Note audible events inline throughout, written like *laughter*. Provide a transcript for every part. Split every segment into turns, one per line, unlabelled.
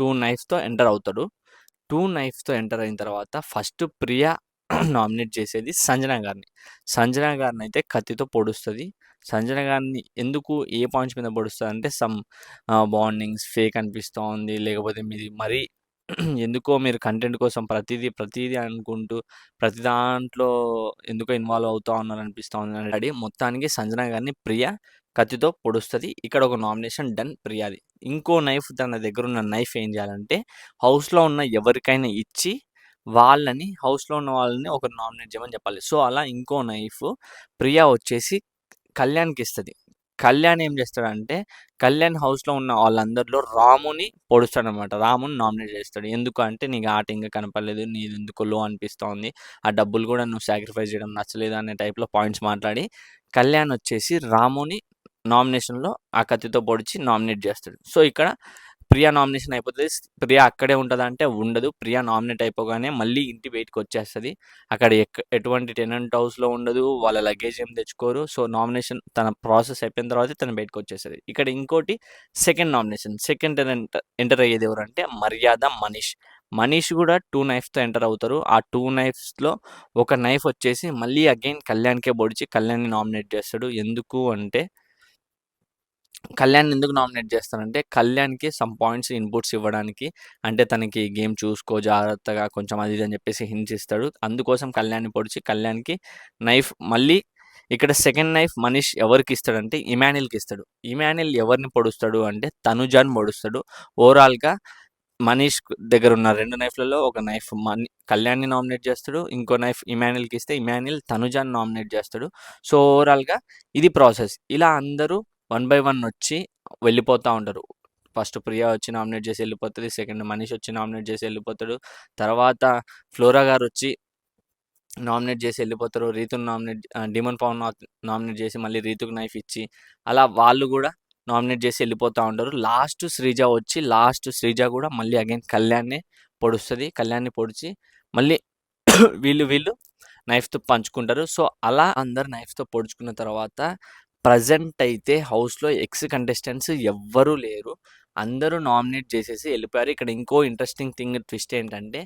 Two నైఫ్స్తో enter అవుతాడు. Two నైఫ్స్తో ఎంటర్ అయిన తర్వాత ఫస్ట్ ప్రియా *clears throat* నామినేట్ చేసేది సంజన గారిని. సంజన గారిని అయితే కత్తితో పొడుస్తుంది. సంజన గారిని ఎందుకు ఏ పాయింట్స్ మీద పొడుస్తుంది అంటే సమ్ బాండింగ్స్ ఫేక్ అనిపిస్తూ ఉంది లేకపోతే మీది మరీ *clears throat* ఎందుకో మీరు కంటెంట్ కోసం ప్రతిదీ ప్రతిదీ అనుకుంటూ ప్రతి దాంట్లో ఎందుకో ఇన్వాల్వ్ అవుతా ఉన్నారు అనిపిస్తూ ఉంది అని మొత్తానికి సంజన గారిని ప్రియ కత్తితో పొడుస్తుంది. ఇక్కడ ఒక నామినేషన్ డన్ ప్రియాది. ఇంకో నైఫ్ తన దగ్గర ఉన్న నైఫ్ ఏం చేయాలంటే హౌస్లో ఉన్న ఎవరికైనా ఇచ్చి వాళ్ళని హౌస్లో ఉన్న వాళ్ళని ఒక నామినేట్ చేయమని చెప్పాలి. సో అలా ఇంకో నైఫ్ ప్రియా వచ్చేసి కళ్యాణ్కి ఇస్తుంది. కళ్యాణ్ ఏం చేస్తాడంటే కళ్యాణ్ హౌస్లో ఉన్న వాళ్ళందరిలో రాముని పొడుస్తాడనమాట. రాముని నామినేట్ చేస్తాడు. ఎందుకు అంటే నీకు ఆట ఇంకా కనపడలేదు నీ ఎందుకు లో అనిపిస్తోంది. ఆ డబ్బులు కూడా నువ్వు సాక్రిఫైస్ చేయడం నచ్చలేదు అనే టైప్లో పాయింట్స్ మాట్లాడి కళ్యాణ్ వచ్చేసి రాముని నామినేషన్లో ఆ కత్తితో పొడిచి నామినేట్ చేస్తాడు. సో ఇక్కడ ప్రియా నామినేషన్ అయిపోతుంది. ప్రియా అక్కడే ఉంటుందా అంటే ఉండదు. ప్రియా నామినేట్ అయిపోగానే మళ్ళీ ఇంటి బయటకు వచ్చేస్తుంది. అక్కడ ఎక్ ఎటువంటి టెనెంట్ హౌస్లో ఉండదు. వాళ్ళ లగేజ్ ఏం తెచ్చుకోరు. సో నామినేషన్ తన ప్రాసెస్ అయిపోయిన తర్వాత తను బయటకు వచ్చేస్తుంది. ఇక్కడ ఇంకోటి second nomination. Second enter enter అయ్యేది ఎవరంటే మర్యాద మనీష్. మనీష్ కూడా టూ నైఫ్స్తో ఎంటర్ అవుతారు. ఆ టూ నైఫ్స్లో ఒక నైఫ్ వచ్చేసి మళ్ళీ అగైన్ కళ్యాణ్కే పొడిచి కళ్యాణ్ని నామినేట్ చేస్తాడు. ఎందుకు అంటే కళ్యాణ్ ఎందుకు నామినేట్ చేస్తానంటే కళ్యాణ్కి సమ్ పాయింట్స్ ఇన్పుట్స్ ఇవ్వడానికి. అంటే తనకి గేమ్ చూసుకో జాగ్రత్తగా కొంచెం అది ఇది అని చెప్పేసి హింట్స్ ఇస్తాడు. అందుకోసం కళ్యాణ్ని పొడిచి కళ్యాణ్కి నైఫ్ మళ్ళీ ఇక్కడ సెకండ్ నైఫ్ మనీష్ ఎవరికి ఇస్తాడంటే ఇమానిల్కి ఇస్తాడు. ఇమానిల్ ఎవరిని పొడుస్తాడు అంటే తనుజాన్ పొడుస్తాడు. ఓవరాల్గా మనీష్ దగ్గర ఉన్న రెండు నైఫ్లలో ఒక నైఫ్ మనీ కళ్యాణ్ని నామినేట్ చేస్తాడు. ఇంకో నైఫ్ ఇమానిల్కి ఇస్తే ఇమానిల్ తనుజాన్ నామినేట్ చేస్తాడు. సో ఓవరాల్గా ఇది ప్రాసెస్. ఇలా అందరూ వన్ బై వన్ వచ్చి వెళ్ళిపోతూ ఉంటారు. ఫస్ట్ ప్రియా వచ్చి నామినేట్ చేసి వెళ్ళిపోతుంది. సెకండ్ మనీష్ వచ్చి నామినేట్ చేసి వెళ్ళిపోతాడు. తర్వాత ఫ్లోరా గారు వచ్చి నామినేట్ చేసి వెళ్ళిపోతారు. రీతును నామినేట్ డిమన్ పవన్ నామినేట్ చేసి మళ్ళీ రీతుకు నైఫ్ ఇచ్చి అలా వాళ్ళు కూడా నామినేట్ చేసి వెళ్ళిపోతూ ఉంటారు. లాస్ట్ శ్రీజ వచ్చి లాస్ట్ శ్రీజ కూడా మళ్ళీ అగైన్ కళ్యాణ్నే పొడుస్తుంది. కళ్యాణ్ని పొడిచి మళ్ళీ వీళ్ళు వీళ్ళు నైఫ్తో పంచుకుంటారు. సో అలా అందరు నైఫ్తో పొడుచుకున్న తర్వాత ప్రజెంట్ అయితే హౌస్లో ఎక్స్ కంటెస్టెంట్స్ ఎవ్వరూ లేరు. అందరూ నామినేట్ చేసేసి వెళ్ళిపోయారు ఇక్కడ ఇంకో ఇంట్రెస్టింగ్ థింగ్ ట్విస్ట్ ఏంటంటే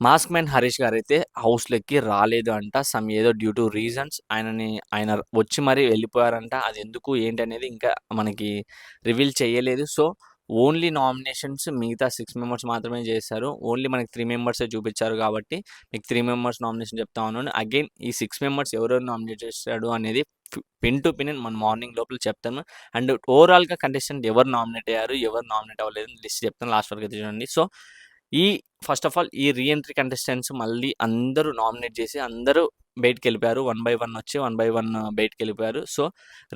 మాస్క్ మ్యాన్ హరీష్ గారు అయితే హౌస్లోకి రాలేదు అంట. సమ్ ఏదో డ్యూ టు రీజన్స్. ఆయనని ఆయన వచ్చి మరీ వెళ్ళిపోయారంట. అది ఎందుకు ఏంటి అనేది ఇంకా మనకి రివీల్ చేయలేదు. సో ఓన్లీ నామినేషన్స్ మిగతా సిక్స్ మెంబర్స్ మాత్రమే చేశారు. ఓన్లీ మనకి త్రీ మెంబర్సే చూపించారు కాబట్టి మీకు త్రీ మెంబర్స్ నామినేషన్ చెప్తా ఉన్నాను. అగైన్ ఈ సిక్స్ మెంబర్స్ ఎవరెవరు నామినేట్ చేశాడు అనేది పిన్ టు పిన్ మన మార్నింగ్ లోపల చెప్తాను. అండ్ ఓవరాల్గా కంటెస్టెంట్ ఎవరు నామినేట్ అయ్యారు ఎవరు నామినేట్ అవ్వలేదు లిస్ట్ చెప్తాను లాస్ట్ వరకు అయితే చూడండి. సో ఈ ఫస్ట్ ఆఫ్ ఆల్ ఈ రీఎంట్రీ కంటెస్టెంట్స్ మళ్ళీ అందరూ నామినేట్ చేసి అందరూ బయటకు వెళ్ళిపోయారు వన్ బై వన్ వచ్చి వన్ బై వన్ బయటకు వెళ్ళిపోయారు సో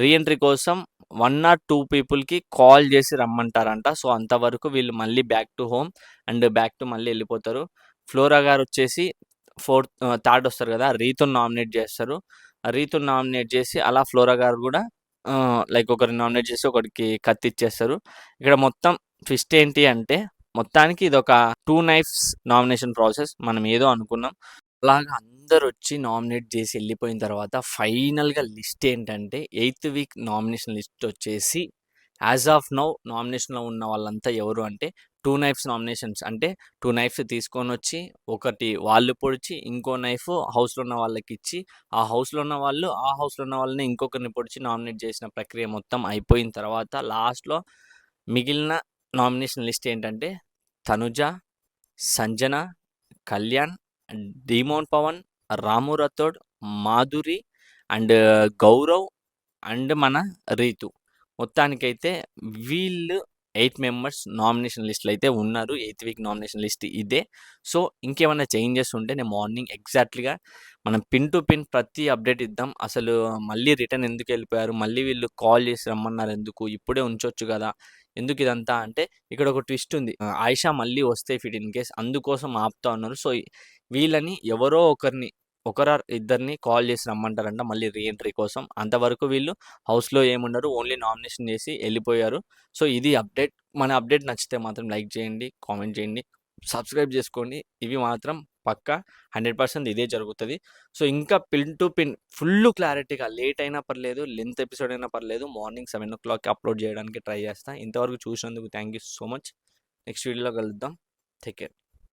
రీఎంట్రీ కోసం వన్ ఆర్ టూ పీపుల్కి కాల్ చేసి రమ్మంటారంట. సో అంతవరకు వీళ్ళు మళ్ళీ back to home and back to మళ్ళీ వెళ్ళిపోతారు. ఫ్లోరా గారు వచ్చేసి ఫోర్త్ థర్డ్ వస్తారు కదా రీతో నామినేట్ చేస్తారు. రీతుని నామినేట్ చేసి అలా ఫ్లోరా గారు కూడా లైక్ ఒకరిని నామినేట్ చేసి ఒకరికి కత్తి ఇచ్చేస్తారు. ఇక్కడ మొత్తం ట్విస్ట్ ఏంటి అంటే మొత్తానికి ఇది ఒక టూ నైఫ్స్ నామినేషన్ ప్రాసెస్ మనం ఏదో అనుకున్నాం. అలాగా అందరు వచ్చి నామినేట్ చేసి వెళ్ళిపోయిన తర్వాత ఫైనల్గా లిస్ట్ ఏంటంటే ఎయిత్ వీక్ నామినేషన్ లిస్ట్ వచ్చేసి యాజ్ ఆఫ్ నౌ నామినేషన్లో ఉన్న వాళ్ళంతా ఎవరు అంటే టూ నైఫ్స్ నామినేషన్స్. అంటే టూ నైఫ్స్ తీసుకొని వచ్చి ఒకటి వాళ్ళు పొడిచి ఇంకో నైఫ్ హౌస్లో ఉన్న వాళ్ళకి ఇచ్చి ఆ హౌస్లో ఉన్న వాళ్ళు ఆ హౌస్లో ఉన్న వాళ్ళని ఇంకొకరిని పొడిచి నామినేట్ చేసిన ప్రక్రియ మొత్తం అయిపోయిన తర్వాత లాస్ట్లో మిగిలిన నామినేషన్ లిస్ట్ ఏంటంటే Tanuja Sanjana Kalyan Demon Pavan Ramu Rathod Madhuri and Gaurav and మన రీతు. మొత్తానికైతే వీళ్ళు ఎయిట్ మెంబర్స్ నామినేషన్ లిస్ట్లో అయితే ఉన్నారు. ఎయిత్ వీక్ నామినేషన్ లిస్ట్ ఇదే. సో ఇంకేమైనా చేంజెస్ ఉంటే నేను మార్నింగ్ ఎగ్జాక్ట్లీగా మనం పిన్ టు పిన్ ప్రతి అప్డేట్ ఇద్దాం. అసలు మళ్ళీ రిటర్న్ ఎందుకు వెళ్ళిపోయారు? మళ్ళీ వీళ్ళు కాల్ చేసి రమ్మన్నారు ఎందుకు? ఇప్పుడే ఉంచొచ్చు కదా? ఎందుకు ఇదంతా అంటే ఇక్కడ ఒక ట్విస్ట్ ఉంది. ఆయిషా మళ్ళీ వస్తే ఫిట్ ఇన్ కేస్ అందుకోసం ఆపుతా ఉన్నారు. సో వీళ్ళని ఎవరో ఒకరిని ఒకరు ఇద్దరిని కాల్ చేసి రమ్మంటారంట మళ్ళీ రీఎంట్రీ కోసం. అంతవరకు వీళ్ళు హౌస్లో ఏముండరు ఓన్లీ నామినేషన్ చేసి వెళ్ళిపోయారు. సో ఇది అప్డేట్. మన అప్డేట్ నచ్చితే మాత్రం లైక్ చేయండి కామెంట్ చేయండి సబ్స్క్రైబ్ చేసుకోండి. ఇవి మాత్రం పక్క హండ్రెడ్ పర్సెంట్ ఇదే జరుగుతుంది. సో ఇంకా పిన్ టు పిన్ ఫుల్ క్లారిటీగా లేట్ అయినా పర్లేదు లెంత్ ఎపిసోడ్ అయినా పర్లేదు మార్నింగ్ సెవెన్ ఓ క్లాక్కి అప్లోడ్ చేయడానికి ట్రై చేస్తాను ఇంతవరకు చూసినందుకు thank you so much. Next వీడియోలో కలుద్దాం. Take care.